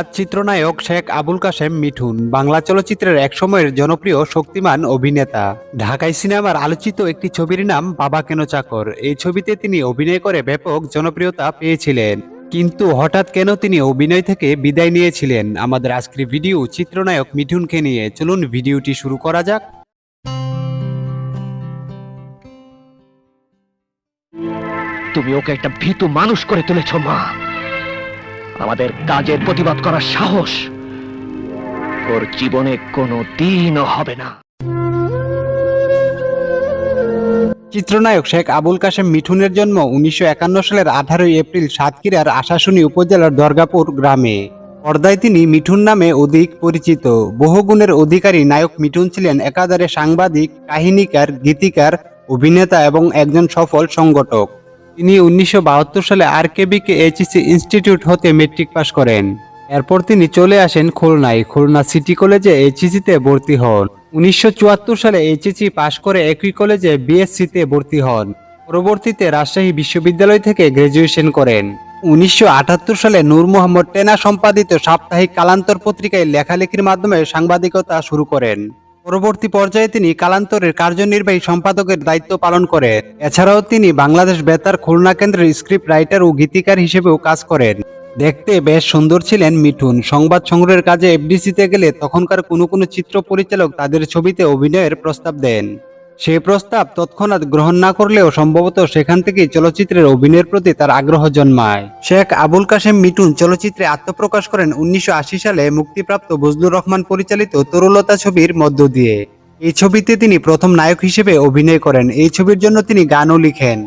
হঠাৎ চিত্রনায়ক শেখ আবুল কাশেম মিঠুন। বাংলা চলচ্চিত্রের একসময়ের জনপ্রিয় শক্তিমান অভিনেতা। ঢাকাই সিনেমার আলোচিত একটি ছবির নাম বাবা কেন চাকর। এই ছবিতে তিনি অভিনয় করে ব্যাপক জনপ্রিয়তা পেয়েছিলেন। কিন্তু হঠাৎ কেন তিনি অভিনয় থেকে বিদায় নিয়েছিলেন? আমাদের আজকের ভিডিও চিত্রনায়ক মিঠুনকে নিয়ে। চলুন ভিডিওটি শুরু করা যাক। তুমি ওকে একটা ভীতু মানুষ করে তুলেছ, মা। আমাদের কাজের প্রতিবাদ করার সাহস ওর জীবনে কোনো দিনও হবে না। চিত্রনায়ক শেখ আবুল কাশেম মিঠুনের জন্ম উনিশশো একান্ন সালের আঠারোই এপ্রিল সাতক্ষীরার আশাশুনি উপজেলার দর্গাপুর গ্রামে। পর্দায় তিনি মিঠুন নামে অধিক পরিচিত। বহুগুণের অধিকারী নায়ক মিঠুন ছিলেন একাধারে সাংবাদিক, কাহিনীকার, গীতিকার, অভিনেতা এবং একজন সফল সংগঠক। তিনি উনিশশো বাহাত্তর সালে আর কেবিকে এইচএসসি ইনস্টিটিউট হতে মেট্রিক পাশ করেন। এরপর তিনি চলে আসেন খুলনায়। খুলনা সিটি কলেজে এইচএসসিতে ভর্তি হন। উনিশশো চুয়াত্তর সালে এইচএসি পাশ করে একই কলেজে বিএসসিতে ভর্তি হন। পরবর্তীতে রাজশাহী বিশ্ববিদ্যালয় থেকে গ্র্যাজুয়েশন করেন। উনিশশো আটাত্তর সালে নূর মোহাম্মদ টেনা সম্পাদিত সাপ্তাহিক কালান্তর পত্রিকায় লেখালেখির মাধ্যমে সাংবাদিকতা শুরু করেন। পরবর্তী পর্যায়ে তিনি কালান্তরের কার্যনির্বাহী সম্পাদকের দায়িত্ব পালন করেন। এছাড়াও তিনি বাংলাদেশ বেতার খুলনা কেন্দ্রের স্ক্রিপ্ট রাইটার ও গীতিকার হিসেবেও কাজ করেন। দেখতে বেশ সুন্দর ছিলেন মিঠুন। সংবাদ সংগ্রহের কাজে এফডিসিতে গেলে তখনকার কোনো কোনো চিত্র পরিচালক তাদের ছবিতে অভিনয়ের প্রস্তাব দেন। সেই প্রস্তাব তৎক্ষণাৎ গ্রহণ না করলেও সম্ভবত সেখান থেকেই চলচ্চিত্রের অভিনয়ের প্রতি তার আগ্রহ জন্মায়। শেখ আবুল কাশেম মিটুন চলচ্চিত্রে আত্মপ্রকাশ করেন উনিশশো আশি সালে মুক্তিপ্রাপ্ত বজলুর রহমান পরিচালিত তরুলতা ছবির মধ্য দিয়ে। এই ছবিতে তিনি প্রথম নায়ক হিসেবে অভিনয় করেন। এই ছবির জন্য তিনি গানও লিখেন।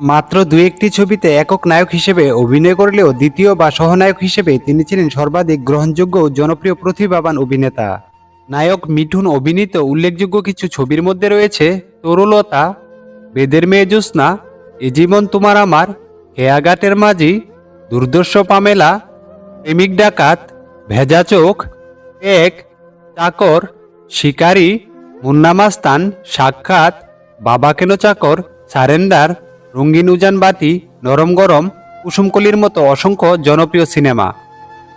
মাত্র দু একটি ছবিতে একক নায়ক হিসেবে অভিনয় করলেও দ্বিতীয় বা সহনায়ক হিসেবে তিনি ছিলেন সর্বাধিক গ্রহণযোগ্য ও জনপ্রিয় প্রতিভাবান অভিনেতা। নায়ক মিঠুন অভিনীত উল্লেখযোগ্য কিছু ছবির মধ্যে রয়েছে তরুলতা, বেদের মেয়ে জ্যোৎস্না, এ জীবন তোমার আমার হেয়াঘাটের মাঝি, দুর্দর্শ পামেলা, প্রেমিক ডাকাত, ভেজা চোখ, এক, চাকর, শিকারী, মুন্নামাস্তান, সাক্ষাৎ, বাবা কেন চাকর, সারেন্ডার, রঙ্গিন উজান বাতি নরম গরম, কুসুমকলির মতো অসংখ্য জনপ্রিয় সিনেমা।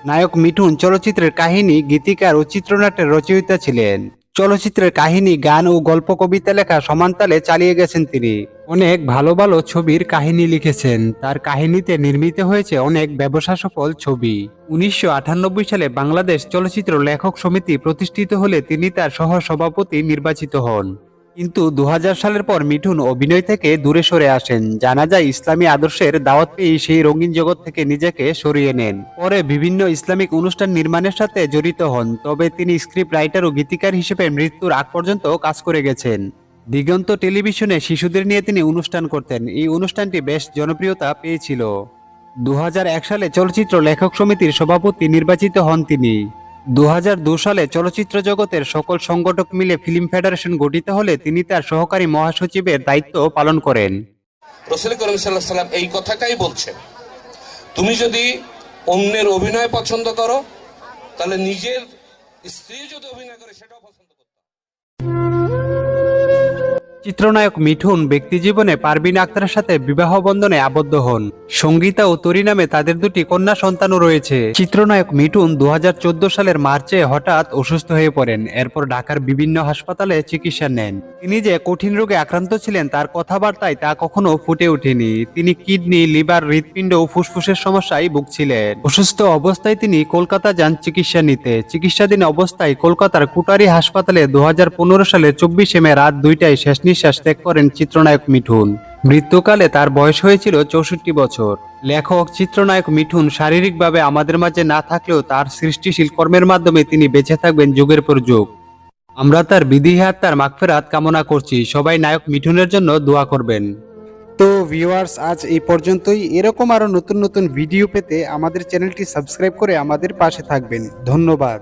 নায়ক মিঠুন চলচ্চিত্রের কাহিনী, গীতিকার ও চিত্রনাট্যের রচয়িতা ছিলেন। চলচ্চিত্রের কাহিনী, গান ও গল্প কবিতা লেখা সমানতালে চালিয়ে গেছেন তিনি। অনেক ভালো ভালো ছবির কাহিনী লিখেছেন। তার কাহিনীতে নির্মিত হয়েছে অনেক ব্যবসা সফল ছবি। উনিশশো আটানব্বই সালে বাংলাদেশ চলচ্চিত্র লেখক সমিতি প্রতিষ্ঠিত হলে তিনি তার সহ সভাপতি নির্বাচিত হন। কিন্তু দু হাজার সালের পর মিঠুন অভিনয় থেকে দূরে সরে আসেন। জানা যায়, ইসলামী আদর্শের দাওয়াত পেয়ে সেই রঙিন জগৎ থেকে নিজেকে সরিয়ে নেন। পরে বিভিন্ন ইসলামিক অনুষ্ঠান নির্মাণের সাথে জড়িত হন, তবে তিনি স্ক্রিপ্ট রাইটার ও গীতিকার হিসেবে মৃত্যুর আগ পর্যন্ত কাজ করে গেছেন। দিগন্ত টেলিভিশনে শিশুদের নিয়ে তিনি অনুষ্ঠান করতেন। এই অনুষ্ঠানটি বেশ জনপ্রিয়তা পেয়েছিল। দু হাজার এক সালে চলচ্চিত্র লেখক সমিতির সভাপতি নির্বাচিত হন তিনি। দু সালে চলচ্চিত্র জগতের সকল সংগঠক মিলে ফিল্ম ফেডারেশন গঠিত হলে তিনি তার সহকারী মহাসচিবের দায়িত্ব পালন করেন। রসুল করিম সাল্লাহ এই কথাটাই বলছেন, তুমি যদি অন্যের অভিনয় পছন্দ করো, তাহলে নিজের স্ত্রী যদি অভিনয় করে, সেটাও চিত্রনায়ক মিঠুন ব্যক্তিজীবনে পারবিন আক্তারের সাথে বিবাহ বন্ধনে আবদ্ধ হন। সঙ্গীতা ও তরি নামে তাদের দুটি কন্যা সন্তানও রয়েছে। চিত্রনায়ক মিঠুন দুহাজার চোদ্দ সালের মার্চে হঠাৎ অসুস্থ হয়ে পড়েন। এরপর ঢাকার বিভিন্ন হাসপাতালে চিকিৎসা নেন। তিনি যে কঠিন রোগে আক্রান্ত ছিলেন, তার কথাবার্তায় তা কখনো ফুটে ওঠেনি। তিনি কিডনি, লিভার, হৃৎপিণ্ড ও ফুসফুসের সমস্যায় ভুগছিলেন। অসুস্থ অবস্থায় তিনি কলকাতা যান চিকিৎসা নিতে। চিকিৎসাধীন অবস্থায় কলকাতার কুটারি হাসপাতালে দু সালের চব্বিশে মে রাত দুইটায় শেষ নিঃশ্বাস ত্যাগ করেন চিত্রনায়ক মিঠুন। মৃত্যুকালে তার বয়স হয়েছিল চৌষট্টি বছর। লেখক, চিত্রনায়ক মিঠুন শারীরিকভাবে আমাদের মাঝে না থাকলেও তার সৃষ্টিশীল কর্মের মাধ্যমে তিনি বেঁচে থাকবেন যুগের পর যুগ। আমরা তার বিধিহাত আত্মার মাগফেরাত কামনা করছি। সবাই নায়ক মিঠুনের জন্য দোয়া করবেন। তো ভিউয়ার্স আজ এই পর্যন্তই। এরকম আরও নতুন নতুন ভিডিও পেতে আমাদের চ্যানেলটি সাবস্ক্রাইব করে আমাদের পাশে থাকবেন। ধন্যবাদ।